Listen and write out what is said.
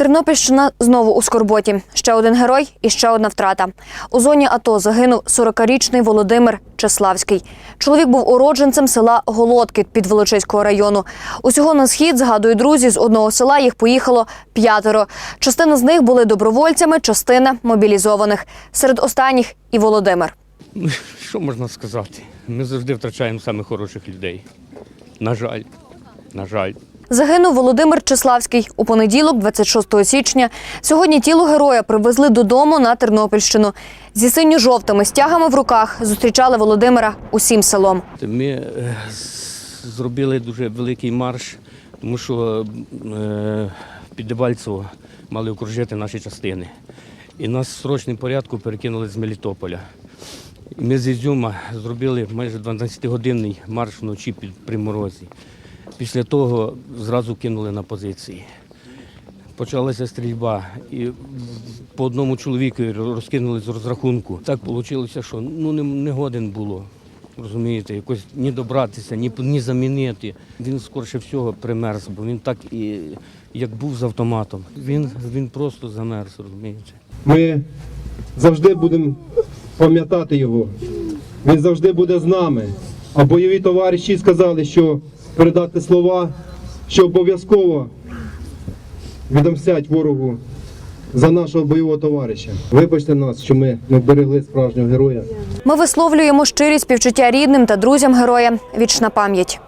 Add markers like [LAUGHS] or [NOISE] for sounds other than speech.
Тернопільщина знову у скорботі. Ще один герой і ще одна втрата. У зоні АТО загинув 40-річний Володимир Чеславський. Чоловік був уродженцем села Голодки під Волочиського району. Усього на схід, згадують друзі, з одного села їх поїхало п'ятеро. Частина з них були добровольцями, частина мобілізованих. Серед останніх і Володимир. [LAUGHS] Що можна сказати? Ми завжди втрачаємо самих хороших людей. На жаль, на жаль. Загинув Володимир Чеславський у понеділок, 26 січня. Сьогодні тіло героя привезли додому на Тернопільщину. Зі синьо-жовтими стягами в руках зустрічали Володимира усім селом. Ми е, зробили дуже великий марш, тому що е, під Дебальцево мали окружити наші частини. І нас в срочному порядку перекинули з Мелітополя. Ми з Ізюма зробили майже 12-годинний марш вночі під приморозі. Після того зразу кинули на позиції. Почалася стрільба, і по одному чоловіку розкинули з розрахунку. Так вийшло, що ну не, не годен було. Розумієте, якось ні добратися, ні, ні замінити. Він скорше всього примерз, бо він так і як був з автоматом. Він, він просто замерз, розумієте. Ми завжди будемо пам'ятати його. Він завжди буде з нами. А бойові товариші сказали, що передати слова, що обов'язково відомстять ворогу за нашого бойового товариша. Вибачте нас, що ми не берегли справжнього героя. Ми висловлюємо щирі співчуття рідним та друзям героя. Вічна пам'ять.